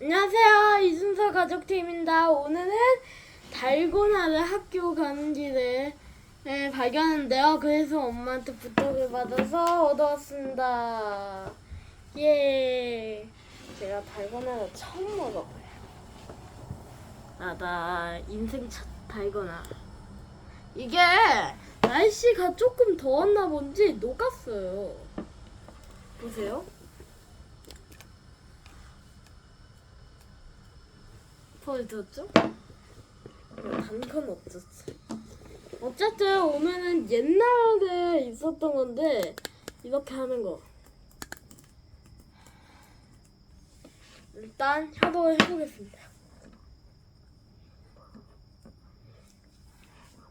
안녕하세요. 이순서 가족팀입니다. 오늘은 달고나를 학교 가는 길에 에, 발견했는데요. 그래서 엄마한테 부탁을 받아서 얻어왔습니다. 예. 제가 달고나를 처음 먹어봐요. 아, 나 인생 첫 달고나. 이게 날씨가 조금 더웠나 본지 녹았어요. 보세요. 보여줬죠? 단건 없었지. 어쨌든 오면은 옛날에 있었던 건데 이렇게 하는 거. 일단 협업을 해보겠습니다.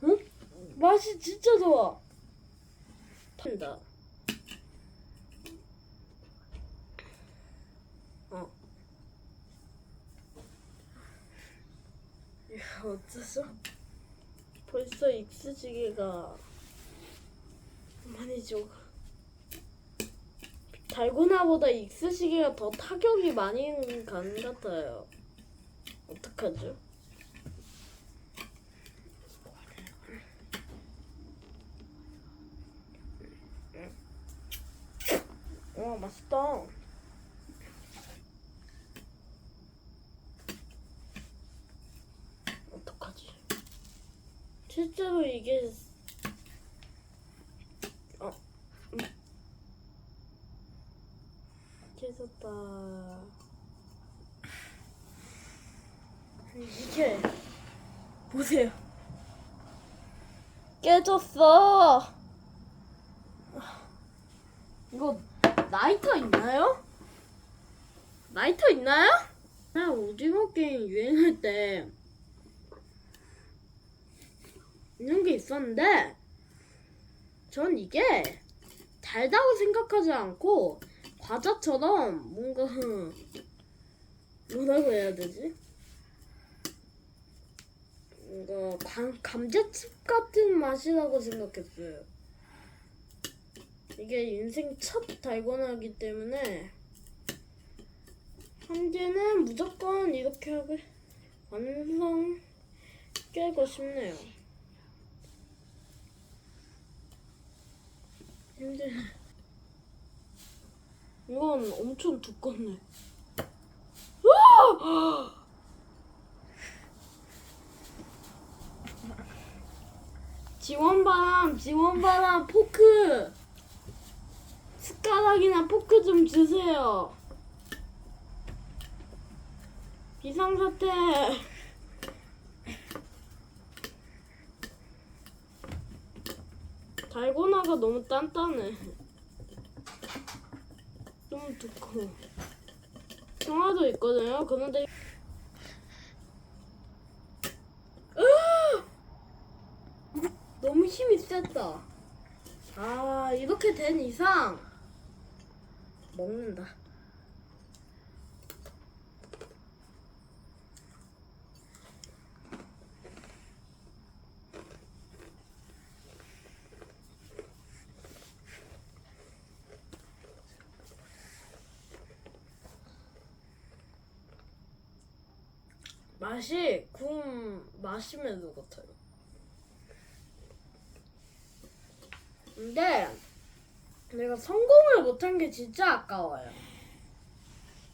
응? 맛이 진짜 좋아. 탄다. 어. 이거 어쩌죠? 벌써 익스지기가 많이 죠 달고나보다 익스지기가 더 타격이 많이 간 같아요. 어떡하죠? 와 맛있다. 어떡하지? 실제로 이게 어 음. 깨졌다 이게 보세요 깨졌어 이거 라이터 있나요? 라이터 있나요? 나 오징어 게임 유행할 때 이런 게 있었는데 전 이게 달다고 생각하지 않고 과자처럼 뭔가 뭐라고 해야 되지? 뭔가 감, 감자칩 같은 맛이라고 생각했어요. 이게 인생 첫 달고나기 때문에 현재는 무조건 이렇게 하고 완성 깨고 싶네요. 근데 이건 엄청 두껍네. 지원바람, 지원바람, 포크! 숟가락이나 포크 좀 주세요. 비상사태. 달고나가 너무 단단해. 너무 두꺼워. 청아도 있거든요. 그런데! 너무 힘이 셌다. 아 이렇게 된 이상 먹는다. 맛이 구운 마시멜로 같아요. 근데 내가 성공을 못한 게 진짜 아까워요.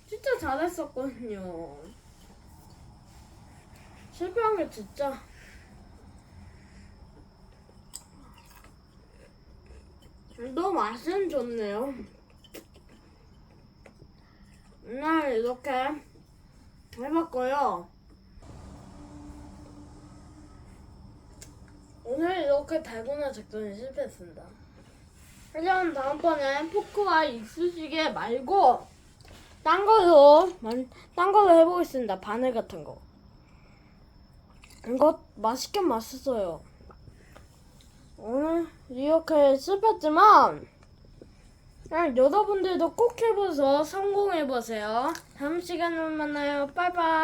진짜 잘했었거든요. 실패한 게 진짜. 너 맛은 좋네요. 오늘 이렇게 해봤고요. 오늘 이렇게 달고나 작전이 실패했습니다. 하지만 다음번엔 포크와 익수시개 말고 딴 걸로 만- 딴 걸로 해보겠습니다. 바늘 같은 거. 이거 맛있긴 맛있어요. 오늘 이렇게 실패했지만 여러분들도 꼭 해보서 성공해보세요. 다음 시간에 만나요. 빠이빠이.